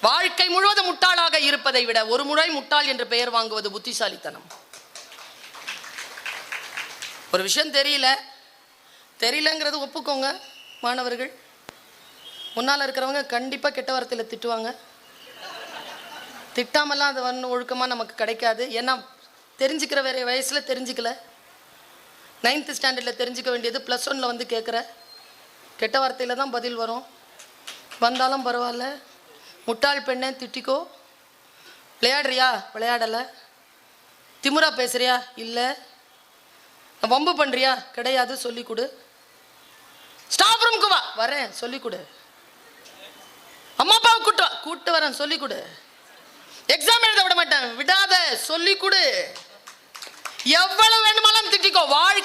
வாழ்க்கை முழுவதும் முட்டாளாக இருப்பதை விட ஒரு முறை முட்டாள் என்று பெயர் வாங்குவது புத்திசாலித்தனம். ஒரு விஷயம் தெரியல. தெரியலங்கிறது ஒப்புக்கோங்க மாணவர்கள். முன்னால் இருக்கிறவங்க கண்டிப்பாக கெட்ட வார்த்தையில் திட்டுவாங்க. திட்டாமலாம் அது வந்து ஒழுக்கமாக நமக்கு கிடைக்காது. ஏன்னா தெரிஞ்சுக்கிற வேற வயசில் தெரிஞ்சுக்கல. நைன்த்து ஸ்டாண்டர்டில் தெரிஞ்சுக்க வேண்டியது ப்ளஸ் ஒனில் வந்து கேட்குற கெட்ட வார்த்தையில் தான் பதில் வரும். வந்தாலும் பரவாயில்ல. முட்டாள் பெண்ணே திட்டிக்கோ. விளையாடுறியா? விளையாடலை. திமுறா பேசுறியா? இல்லை. வம்பு பண்ணுறியா கிடையாது சொல்லி கொடு. ஸ்டாஃப் ரூம்க்கு வா. வரேன் சொல்லிக் கொடு. அம்மா அப்பாவை கூட்டு வா. கூட்டு வரேன் சொல்லிக் கொடு. எக்ஸாம் எழுத விட மாட்டேன். விடாத சொல்லி கொடு. எவ்வளவு வேணுமானாலும் திட்டிக்கோ. வாழ்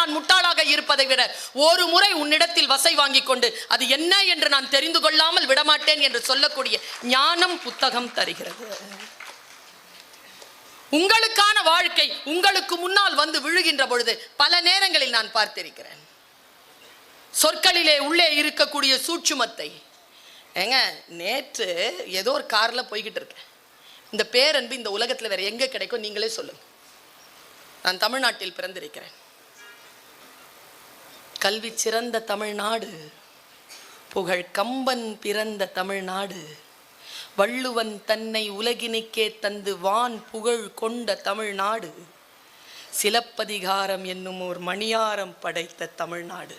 நான் முட்டாளாக இருப்பதை விட ஒரு முறை உன்னிடத்தில் வசை வாங்கி கொண்டு அது என்ன என்று நான் தெரிந்து கொள்ளாமல் விடமாட்டேன் என்று சொல்லக்கூடிய ஞானம் புத்தகம் தருகிறது. உங்களுக்கான வாழ்க்கை உங்களுக்கு முன்னால் வந்து விழுகின்ற பொழுது பல நேரங்களில் நான் பார்த்திருக்கிறேன். சொற்களிலே உள்ளே இருக்கக்கூடிய சூட்சுமத்தை. ஏங்க நேற்று ஏதோ ஒரு காரில் போய்கிட்டு இருக்கேன். இந்த பேரன்பு இந்த உலகத்தில் வேற எங்கே கிடைக்கும் நீங்களே சொல்லுங்க. நான் தமிழ்நாட்டில் பிறந்திருக்கிறேன். கல்வி சிறந்த தமிழ்நாடு புகழ் கம்பன் பிறந்த தமிழ்நாடு வள்ளுவன் தன்னை உலகினுக்கே தந்து வான் புகழ் கொண்ட தமிழ்நாடு சிலப்பதிகாரம் என்னும் ஒரு மணியாரம் படைத்த தமிழ்நாடு.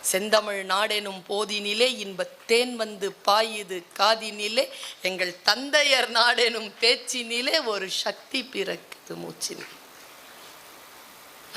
செந்தமிழ் நாடெனும் போதினிலே இன்பத்தேன் வந்து பாயுது காதினிலே எங்கள் தந்தையர் நாடெனும் பேச்சினிலே ஒரு சக்தி பிறக்குது மூச்சினிலே